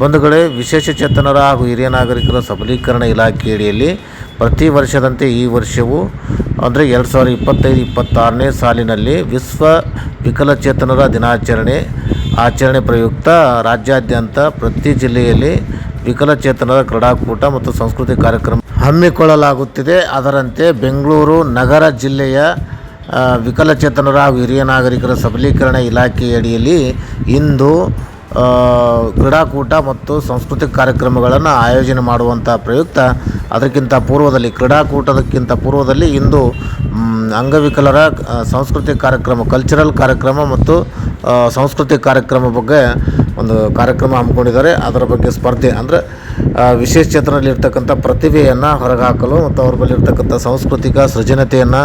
ಬಂಧುಗಳೇ ವಿಶೇಷ ಚೇತನರ ಹಾಗೂ ಹಿರಿಯ ನಾಗರಿಕರ ಸಬಲೀಕರಣ ಇಲಾಖೆಯಡಿಯಲ್ಲಿ ಪ್ರತಿ ವರ್ಷದಂತೆ ಈ ವರ್ಷವೂ ಅಂದರೆ ಎರಡು ಸಾವಿರದ ಇಪ್ಪತ್ತೈದು, ಇಪ್ಪತ್ತಾರನೇ ಸಾಲಿನಲ್ಲಿ ವಿಶ್ವ ವಿಕಲಚೇತನರ ದಿನಾಚರಣೆ ಆಚರಣೆ ಪ್ರಯುಕ್ತ ರಾಜ್ಯಾದ್ಯಂತ ಪ್ರತಿ ಜಿಲ್ಲೆಯಲ್ಲಿ ವಿಕಲಚೇತನರ ಕ್ರೀಡಾಕೂಟ ಮತ್ತು ಸಂಸ್ಕೃತಿ ಕಾರ್ಯಕ್ರಮ ಹಮ್ಮಿಕೊಳ್ಳಲಾಗುತ್ತಿದೆ. ಅದರಂತೆ ಬೆಂಗಳೂರು ನಗರ ಜಿಲ್ಲೆಯ ವಿಕಲಚೇತನರ ಹಾಗೂ ಹಿರಿಯ ನಾಗರಿಕರ ಸಬಲೀಕರಣ ಇಲಾಖೆಯಡಿಯಲ್ಲಿ ಇಂದು ಕ್ರೀಡಾಕೂಟ ಮತ್ತು ಸಾಂಸ್ಕೃತಿಕ ಕಾರ್ಯಕ್ರಮಗಳನ್ನು ಆಯೋಜನೆ ಮಾಡುವಂಥ ಪ್ರಯುಕ್ತ. ಅದಕ್ಕಿಂತ ಪೂರ್ವದಲ್ಲಿ, ಕ್ರೀಡಾಕೂಟದಕ್ಕಿಂತ ಪೂರ್ವದಲ್ಲಿ ಇಂದು ಅಂಗವಿಕಲರ ಸಾಂಸ್ಕೃತಿಕ ಕಾರ್ಯಕ್ರಮ ಕಲ್ಚರಲ್ ಕಾರ್ಯಕ್ರಮ ಮತ್ತು ಸಾಂಸ್ಕೃತಿಕ ಕಾರ್ಯಕ್ರಮ ಬಗ್ಗೆ ಒಂದು ಕಾರ್ಯಕ್ರಮ ಹಮ್ಮಿಕೊಂಡಿದ್ದಾರೆ. ಅದರ ಬಗ್ಗೆ ಸ್ಪರ್ಧೆ ಅಂದರೆ ವಿಶೇಷ ಚೇತನಲ್ಲಿರ್ತಕ್ಕಂಥ ಪ್ರತಿಭೆಯನ್ನು ಹೊರಹಾಕಲು ಮತ್ತು ಅವ್ರ ಬಳಿ ಇರ್ತಕ್ಕಂಥ ಸಾಂಸ್ಕೃತಿಕ ಸೃಜನತೆಯನ್ನು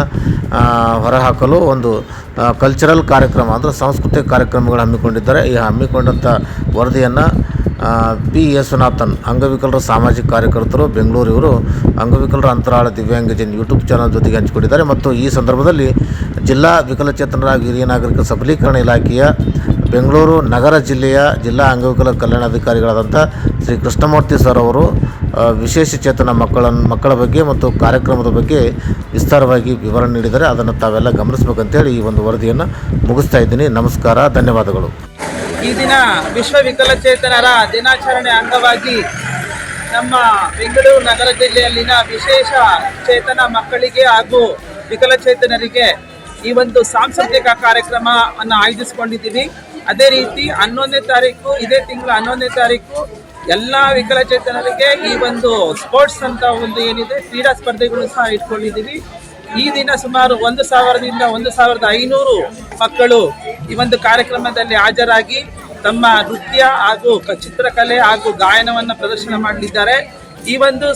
ಹೊರಹಾಕಲು ಒಂದು ಕಲ್ಚರಲ್ ಕಾರ್ಯಕ್ರಮ ಅಂದರೆ ಸಾಂಸ್ಕೃತಿಕ ಕಾರ್ಯಕ್ರಮಗಳು ಹಮ್ಮಿಕೊಂಡಿದ್ದಾರೆ. ಈ ಹಮ್ಮಿಕೊಂಡಂಥ ವರದಿಯನ್ನು ಪಿ. ಯೇಸುನಾಥನ್ ಅಂಗವಿಕಲರ ಸಾಮಾಜಿಕ ಕಾರ್ಯಕರ್ತರು ಬೆಂಗಳೂರು ಇವರು ಅಂಗವಿಕಲರ ಅಂತರಾಳ ದಿವ್ಯಾಂಗಜನ್ ಯೂಟ್ಯೂಬ್ ಚಾನಲ್ ಜೊತೆಗೆ ಹಂಚಿಕೊಂಡಿದ್ದಾರೆ. ಮತ್ತು ಈ ಸಂದರ್ಭದಲ್ಲಿ ಜಿಲ್ಲಾ ವಿಕಲಚೇತನರ ಹಿರಿಯ ನಾಗರಿಕ ಸಬಲೀಕರಣ ಇಲಾಖೆಯ ಬೆಂಗಳೂರು ನಗರ ಜಿಲ್ಲೆಯ ಜಿಲ್ಲಾ ಅಂಗವಿಕಲ ಕಲ್ಯಾಣಾಧಿಕಾರಿಗಳಾದಂಥ ಶ್ರೀ ಕೃಷ್ಣಮೂರ್ತಿ ಸರ್ ಅವರು ವಿಶೇಷ ಚೇತನ ಮಕ್ಕಳನ್ನು ಮಕ್ಕಳ ಬಗ್ಗೆ ಮತ್ತು ಕಾರ್ಯಕ್ರಮದ ಬಗ್ಗೆ ವಿಸ್ತಾರವಾಗಿ ವಿವರಣೆ ನೀಡಿದರೆ ಅದನ್ನು ತಾವೆಲ್ಲ ಗಮನಿಸಬೇಕಂತೇಳಿ ಈ ಒಂದು ವರದಿಯನ್ನು ಮುಗಿಸ್ತಾ ಇದ್ದೀನಿ. ನಮಸ್ಕಾರ, ಧನ್ಯವಾದಗಳು. ಈ ದಿನ ವಿಶ್ವ ವಿಕಲಚೇತನರ ದಿನಾಚರಣೆ ಅಂಗವಾಗಿ ನಮ್ಮ ಬೆಂಗಳೂರು ನಗರ ಜಿಲ್ಲೆಯಲ್ಲಿನ ವಿಶೇಷ ಚೇತನ ಮಕ್ಕಳಿಗೆ ಹಾಗೂ ವಿಕಲಚೇತನರಿಗೆ ಈ ಒಂದು ಸಾಂಸ್ಕೃತಿಕ ಕಾರ್ಯಕ್ರಮವನ್ನು ಆಯೋಜಿಸಿಕೊಂಡಿದ್ದೀವಿ. ಅದೇ ರೀತಿ ಹನ್ನೊಂದನೇ ತಾರೀಕು, ಇದೇ ತಿಂಗಳ ಹನ್ನೊಂದನೇ ತಾರೀಕು ಎಲ್ಲ ವಿಕಲಚೇತನರಿಗೆ ಈ ಒಂದು ಸ್ಪೋರ್ಟ್ಸ್ ಅಂತ ಒಂದು ಏನಿದೆ, ಕ್ರೀಡಾ ಸ್ಪರ್ಧೆಗಳು ಸಹ ಇಟ್ಕೊಂಡಿದ್ದೀವಿ. ಈ ದಿನ ಸುಮಾರು ಒಂದು ಸಾವಿರದಿಂದ ಒಂದು ಸಾವಿರದ ಐನೂರು ಮಕ್ಕಳು ಈ ಒಂದು ಕಾರ್ಯಕ್ರಮದಲ್ಲಿ ಹಾಜರಾಗಿ ತಮ್ಮ ನೃತ್ಯ ಹಾಗೂ ಚಿತ್ರಕಲೆ ಹಾಗೂ ಗಾಯನವನ್ನು ಪ್ರದರ್ಶನ ಮಾಡಲಿದ್ದಾರೆ. ಈ ಒಂದು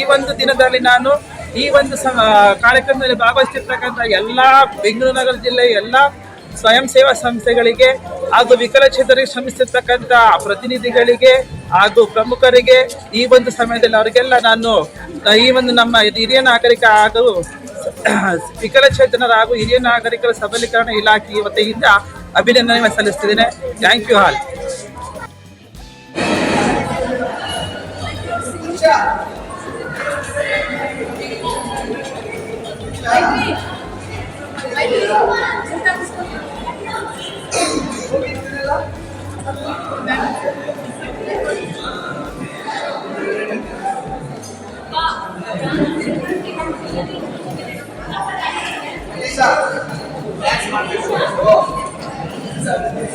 ಈ ಒಂದು ದಿನದಲ್ಲಿ ನಾನು ಈ ಒಂದು ಕಾರ್ಯಕ್ರಮದಲ್ಲಿ ಭಾಗವಹಿಸಿರ್ತಕ್ಕಂಥ ಎಲ್ಲ ಬೆಂಗಳೂರು ನಗರ ಜಿಲ್ಲೆಯ ಎಲ್ಲ ಸ್ವಯಂ ಸೇವಾ ಸಂಸ್ಥೆಗಳಿಗೆ ಹಾಗೂ ವಿಕಲಚೇತರಿಗೆ ಶ್ರಮಿಸಿರ್ತಕ್ಕಂಥ ಪ್ರತಿನಿಧಿಗಳಿಗೆ ಹಾಗೂ ಪ್ರಮುಖರಿಗೆ ಈ ಒಂದು ಸಮಯದಲ್ಲಿ ಅವರಿಗೆಲ್ಲ ನಾನು, ಈ ಒಂದು ನಮ್ಮ ಹಿರಿಯ ನಾಗರಿಕ ಹಾಗೂ ವಿಕಲಚೇತನರ ಹಾಗೂ ಹಿರಿಯ ನಾಗರಿಕರ ಸಬಲೀಕರಣ ಇಲಾಖೆಯ ವತಿಯಿಂದ ಅಭಿನಂದನೆ ಸಲ್ಲಿಸ್ತಿದ್ದೇನೆ thank you all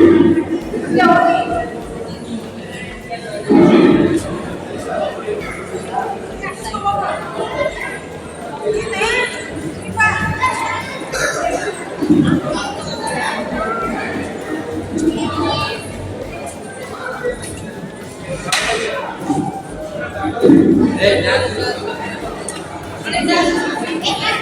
Hey, Dad. What is that?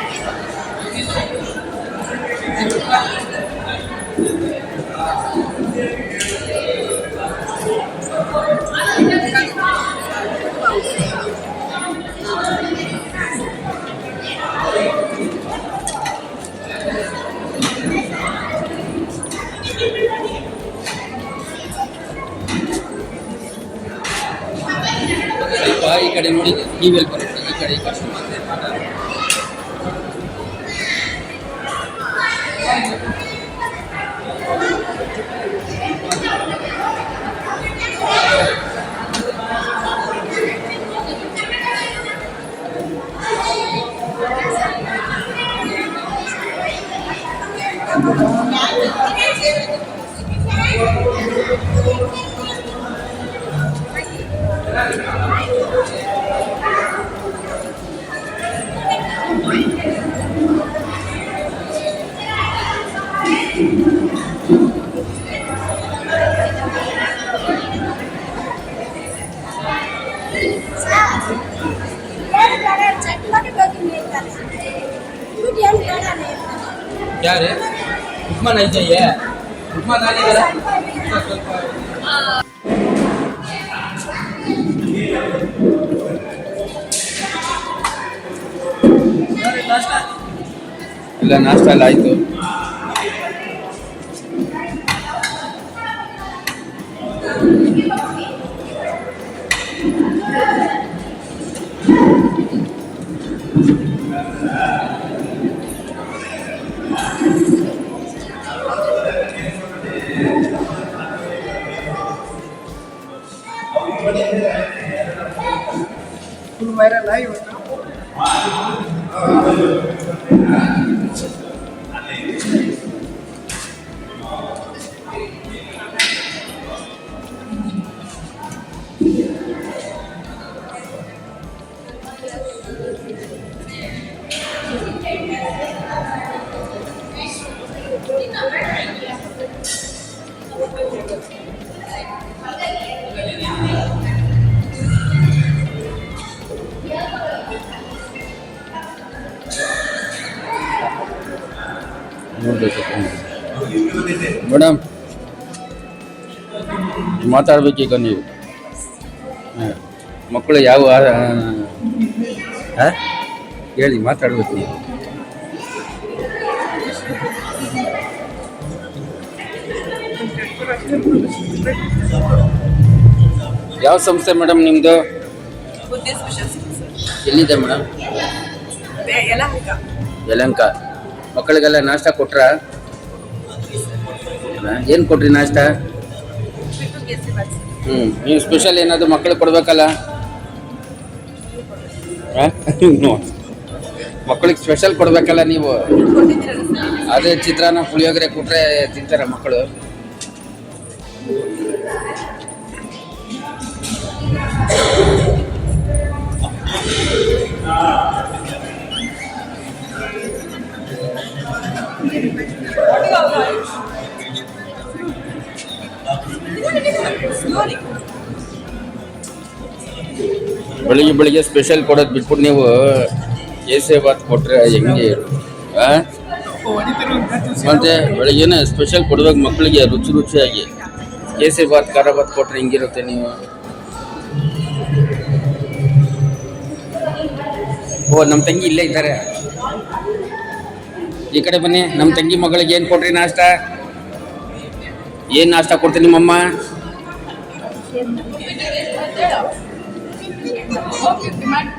ಸ್ವಲ್ಪ ಈ ಕಡೆ ನೋಡಿ ನೀವೆಲ್ಲಿ ಬರುತ್ತೆ ಈ ಕಡೆ ಈ ಕಡೆ. ಯಾರು ಉಸ್ಮಾನ್ ಐತಯ್ಯ ಉಸ್ಮಾನ್ ಆಗಿದಾರ ಇಲ್ಲ ನಾಷ್ಟ ಎಲ್ಲ ಆಯ್ತು era lá e eu estava. Madam ಮಾತಾಡ್ಬೇಕೀಗ ನೀವು. ಹ. ಮಕ್ಕಳು ಯಾವ ಆ? ಹೇಳಿ ಮಾತಾಡ್ಬೇಕು ನೀವು. ಯಾವ ಸಂಸ್ಥೆ ಮೇಡಮ್ ನಿಮ್ಮದು ಎಲ್ಲಿದೆ ಮೇಡಮ್? ಯಲಂಕ ಮಕ್ಕಳಿಗೆಲ್ಲ ನಾಷ್ಟ ಕೊಟ್ರ? ಏನು ಕೊಟ್ರಿ ನಾಷ್ಟ? ಹ್ಞೂ ನೀವು ಸ್ಪೆಷಲ್ ಏನಾದರೂ ಮಕ್ಕಳಿಗೆ ಕೊಡಬೇಕಲ್ಲ? ಮಕ್ಕಳಿಗೆ ಸ್ಪೆಷಲ್ ಕೊಡಬೇಕಲ್ಲ ನೀವು? ಅದೇ ಚಿತ್ರಾನ ಪುಳಿಯೋಗರೆ ಕೊಟ್ಟರೆ ತಿಂತಾರೆ ಮಕ್ಕಳು ಬೆಳಿಗ್ಗೆ ಬೆಳಿಗ್ಗೆ ಸ್ಪೆಷಲ್ ಕೊಡೋದು ಬಿಟ್ಬಿಟ್ಟು ನೀವು ಏಸೆ ಬಾತ್ ಕೊಟ್ಟರೆ ಹೆಂಗೆ? ಮತ್ತೆ ಬೆಳಿಗ್ಗೆನೆ ಸ್ಪೆಷಲ್ ಕೊಡುವಾಗ ಮಕ್ಕಳಿಗೆ ರುಚಿ ರುಚಿಯಾಗಿ ಕೇಸರಿ ಬಾತ್, ಖಾರ ಬಾತ್ ಕೊಟ್ಟರೆ ಹೆಂಗಿರುತ್ತೆ ನೀವು? ಓ ನಮ್ಮ ತಂಗಿ ಇಲ್ಲೇ ಇದ್ದಾರೆ. ಈ ಕಡೆ ಬನ್ನಿ ನಮ್ಮ ತಂಗಿ ಮಗಳಿಗೆ ಏನು ಕೊಟ್ರಿ ನಾಷ್ಟ? ಏನು ನಾಷ್ಟ ಕೊಡ್ತೀನಿ ನಿಮ್ಮಮ್ಮ? ಹೋಗಿ ಮಾಡಿ